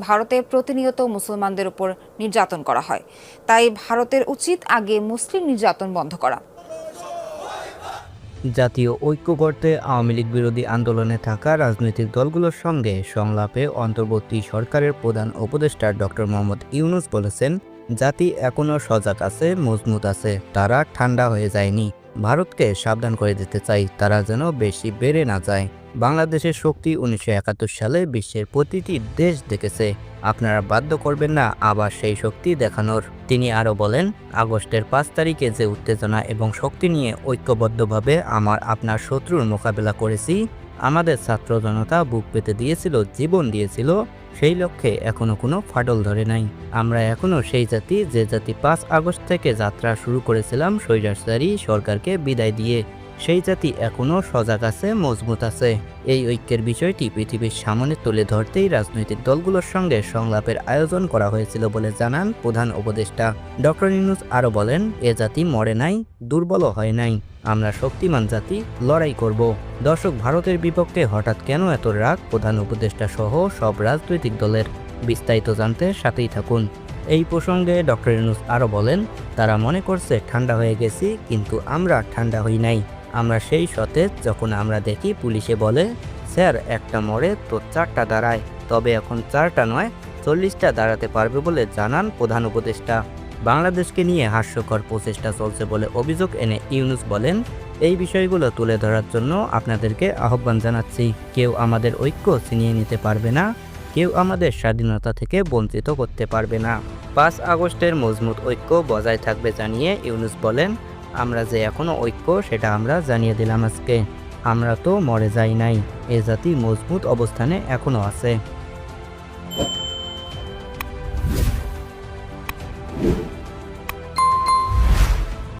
ভারতে প্রতিনিয়ত মুসলমানদের উপর নির্যাতন করা হয়। তাই ভারতের উচিত আগে মুসলিম নির্যাতন বন্ধ করা। জাতীয় ঐক্য করতে আওয়ামী লীগ বিরোধী আন্দোলনে থাকা রাজনৈতিক দলগুলোর সঙ্গে সংলাপে অন্তর্বর্তী সরকারের প্রধান উপদেষ্টা ডক্টর মোহাম্মদ ইউনুস বলেছেন, জাতি এখনও সজাগ আছে, মজবুত আছে। তারা ঠান্ডা হয়ে যায়নি। ভারতকে সাবধান করে দিতে চাই। তারা যেন বেশি বেড়ে না যায়। বাংলাদেশের শক্তি উনিশশো একাত্তর সালে বিশ্বের প্রতিটি দেশ দেখেছে। আপনারা বাধ্য করবেন না আবার সেই শক্তি দেখানোর। তিনি আরও বলেন, আগস্টের পাঁচ তারিখে যে উত্তেজনা এবং শক্তি নিয়ে ঐক্যবদ্ধভাবে আমার আপনার শত্রুর মোকাবেলা করেছি, আমাদের ছাত্র জনতা বুক পেতে দিয়েছিল, জীবন দিয়েছিল, সেই লক্ষ্যে এখনও কোনো ফাটল ধরে নাই। আমরা এখনও সেই জাতি, যে জাতি পাঁচ আগস্ট থেকে যাত্রা শুরু করেছিলাম, স্বৈরাচারী সরকারকে বিদায় দিয়ে। সেই জাতি এখনও সজাগ আছে, মজবুত আছে। এই ঐক্যের বিষয়টি পৃথিবীর সামনে তুলে ধরতেই রাজনৈতিক দলগুলোর সঙ্গে সংলাপের আয়োজন করা হয়েছিল বলে জানান প্রধান উপদেষ্টা। ডক্টর ইউনুস আরও বলেন, এ জাতি মরে নাই দুর্বল হয় নাই। আমরা শক্তিমান জাতি, লড়াই করব। দর্শক, ভারতের বিপক্ষে হঠাৎ কেন এত রাগ? প্রধান উপদেষ্টা সহ সব রাজনৈতিক দলের। বিস্তারিত জানতে সাথেই থাকুন। এই প্রসঙ্গে ডক্টর ইউনুস আরও বলেন, তারা মনে করছে, ঠান্ডা হয়ে গেছি, কিন্তু আমরা ঠান্ডা হই নাই। আমরা সেই সতেজ যখন আমরা দেখি, পুলিশে বলে, স্যার, একটা মরে তো চারটা দাঁড়ায়। তবে এখন চারটা নয়, চল্লিশটা দাঁড়াতে পারবে বলে জানান প্রধান উপদেষ্টা। বাংলাদেশকে নিয়ে হাস্যকর প্রচেষ্টা চলছে বলে অভিযোগ এনে ইউনুস বলেন, এই বিষয়গুলো তুলে ধরার জন্য আপনাদেরকে আহ্বান জানাচ্ছি। কেউ আমাদের ঐক্য ছিনিয়ে নিতে পারবে না, কেউ আমাদের স্বাধীনতা থেকে বঞ্চিত করতে পারবে না। পাঁচ আগস্টের মজবুত ঐক্য বজায় থাকবে জানিয়ে ইউনুস বলেন আমরা যে এখনও ঐক্য, সেটা আমরা জানিয়ে দিলাম আজকে। আমরা তো মরে যাই নাই, এ জাতি মজবুত অবস্থানে এখনও আছে।